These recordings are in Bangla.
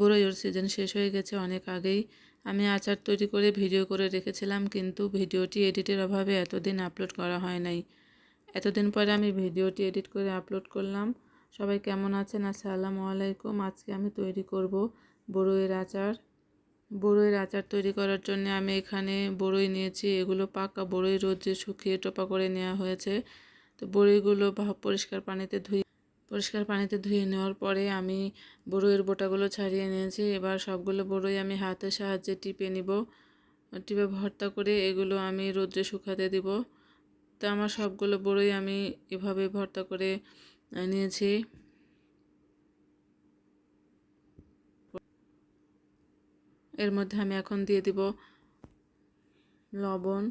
বড়ইয়ের সিজন শেষ হয়ে গেছে অনেক আগেই। আমি আচার তৈরি করে ভিডিও করে রেখেছিলাম, কিন্তু ভিডিওটি এডিটের অভাবে এতদিন আপলোড করা হয় নাই। এতদিন পরে আমি ভিডিওটি এডিট করে আপলোড করলাম। সবাই কেমন আছেন? আসসালামু আলাইকুম। আজকে আমি তৈরি করব বড়ইয়ের আচার। বড়ইয়ের আচার তৈরি করার জন্য আমি এখানে বড়ই নিয়েছি। এগুলো পাকা বড়ই রোদে শুকিয়ে টোপা করে নেওয়া হয়েছে। তো বড়িগুলো পরিষ্কার পানিতে ধুয়ে পরিষ্কার পানিতে ধুয়ে নেওয়ার পরে আমি বড়ইয়ের বোটাগুলো ছাড়িয়ে নিয়েছি এবার সবগুলো বড়ই আমি হাতের সাহায্যে টিপে নিব। টিপে ভর্তা করে এগুলো আমি রোদ্রে শুকাতে দিব। তো আমার সবগুলো বড়ই আমি এভাবে ভর্তা করে নিয়েছি। এর মধ্যে আমি এখন দিয়ে দিব লবণ,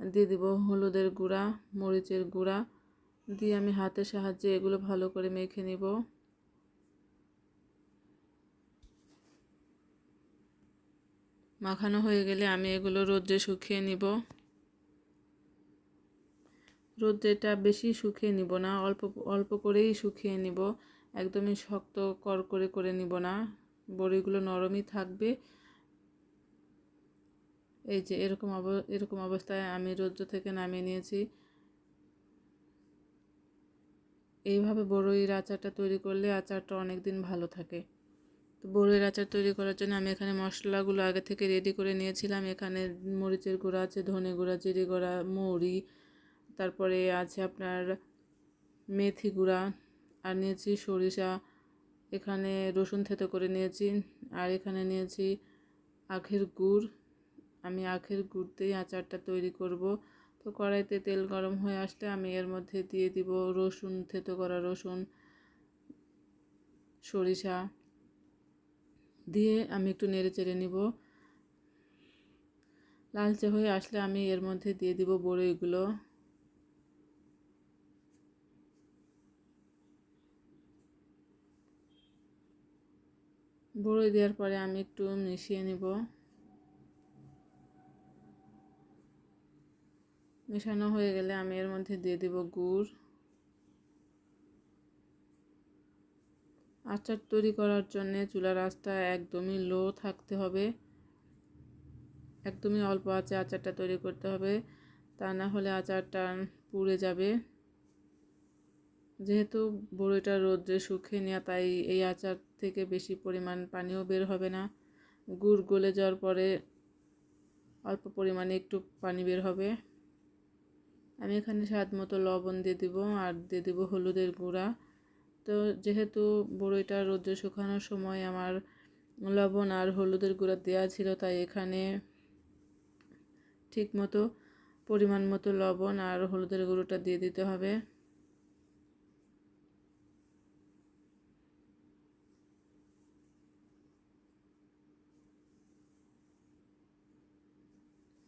দিয়ে দিব হলুদের গুঁড়া, মরিচের গুঁড়া দিয়ে আমি হাতের সাহায্যে এগুলো ভালো করে মেখে নিব। মাখানো হয়ে গেলে আমি এগুলো রোদ্রে শুকিয়ে নিব। রোদ্রেটা বেশি শুকিয়ে নিব না, অল্প অল্প করেই শুকিয়ে নিব। একদমই শক্ত কর করে করে নিব না, বড়িগুলো নরমই থাকবে। এই যে এরকম অব, এরকম অবস্থায় আমি রোদ্র থেকে নামিয়ে নিয়েছি। এইভাবে বড়ইয়ের আচারটা তৈরি করলে আচারটা অনেক দিন ভালো থাকে। তো বড়ইয়ের আচার তৈরি করার জন্য আমি এখানে মশলাগুলো আগে থেকে রেডি করে নিয়েছিলাম। এখানে মরিচের গুঁড়া আছে, ধনে গুঁড়া, জিরে গুঁড়া, মৌরি, তারপরে আছে আপনার মেথি গুঁড়া, আর নিয়েছি সরিষা। এখানে রসুন থেতো করে নিয়েছি, আর এখানে নিয়েছি আখের গুড়। আমি আখের গুড় দিয়ে আচারটা তৈরি করব। তো কড়াইতে তেল গরম হয়ে আসলে আমি এর মধ্যে দিয়ে দিব রসুন, থেতো করা রসুন, সরিষা। দিয়ে আমি একটু নেড়ে চেড়ে নিব। লালচে হয়ে আসলে আমি এর মধ্যে দিয়ে দিব বড়ইগুলো বড়ই দেওয়ার পরে আমি একটু মিশিয়ে নিব। মেশানো হয়ে গেলে আমি এর মধ্যে দিয়ে দিব গুড়। আচার তৈরি করার জন্যে চুলার আঁচটা একদমই লো থাকতে হবে। একদমই অল্প আছে আচারটা তৈরি করতে হবে। তা না হলে আচারটা পুড়ে যাবে। যেহেতু বড়িটা রোদ্রে শুকিয়ে নেওয়া তাই এই আচার থেকে বেশি পরিমাণ পানিও বের হবে না। গুড় গলে যাওয়ার পরে অল্প পরিমাণে একটু পানি বের হবে। আমি এখানে স্বাদ মতো লবণ দিয়ে দিব আর দিয়ে দিব হলুদের গুঁড়া। তো যেহেতু বড়ইটা রোদ্রে শুকানোর সময় আমার লবণ আর হলুদের গুঁড়া দেওয়া ছিল, তাই এখানে ঠিক মতো পরিমাণ মতো লবণ আর হলুদের গুঁড়োটা দিয়ে দিতে হবে।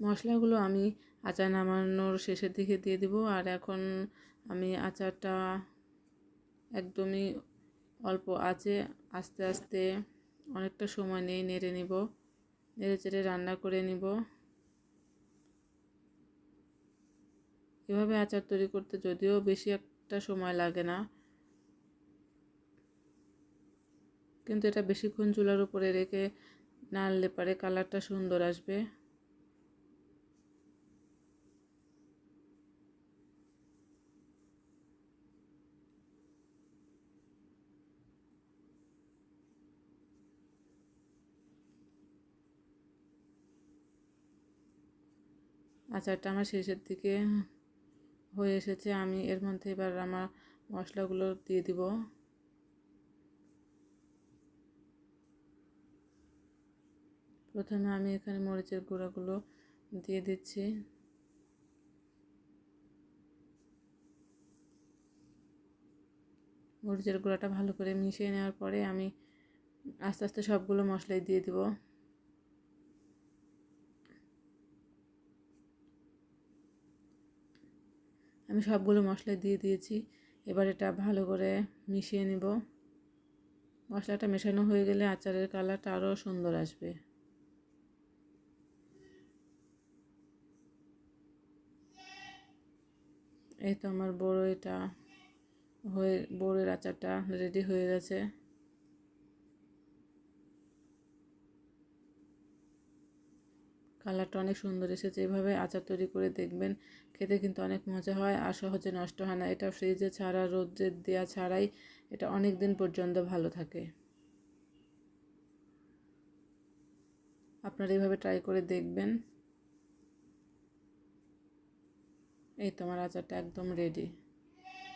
মশলাগুলো আমি আচার নামানোর শেষের দিকে দিয়ে দিব। আর এখন আমি আচারটা একদমই অল্প আছে, আস্তে আস্তে অনেকটা সময় নিয়ে নেড়ে নিব। নেড়ে চেড়ে রান্না করে নিব। এভাবে আচার তৈরি করতে যদিও বেশি একটা সময় লাগে না, কিন্তু এটা বেশিক্ষণ চুলার উপরে রেখে নাড়লে পারে কালারটা সুন্দর আসবে। আচারটা আমার শেষের দিকে হয়ে এসেছে। আমি এর মধ্যে এবার আমার মশলাগুলো দিয়ে দিব। প্রথমে আমি এখানে মরিচের গুঁড়াগুলো দিয়ে দিচ্ছি। মরিচের গুঁড়াটা ভালো করে মিশিয়ে নেওয়ার পরে আমি আস্তে আস্তে সবগুলো মশলাই দিয়ে দিব। আমি সবগুলো মশলা দিয়ে দিয়েছি। এবার এটা ভালো করে মিশিয়ে নিব। মশলাটা মেশানো হয়ে গেলে আচারের কালারটা আরও সুন্দর আসবে। এই তো আমার বড় এটা হয়ে, বড়ের আচারটা রেডি হয়ে গেছে। কালারটা অনেক সুন্দর এসেছে। এভাবে আচার তৈরি করে দেখবেন, খেতে কিন্তু অনেক মজা হয় আর সহজে নষ্ট হয় না। এটা ফ্রিজে ছাড়া রোদ্রে দেওয়া ছাড়াই এটা অনেক দিন পর্যন্ত ভালো থাকে। আপনারা এইভাবে ট্রাই করে দেখবেন। এই তোমার আচারটা একদম রেডি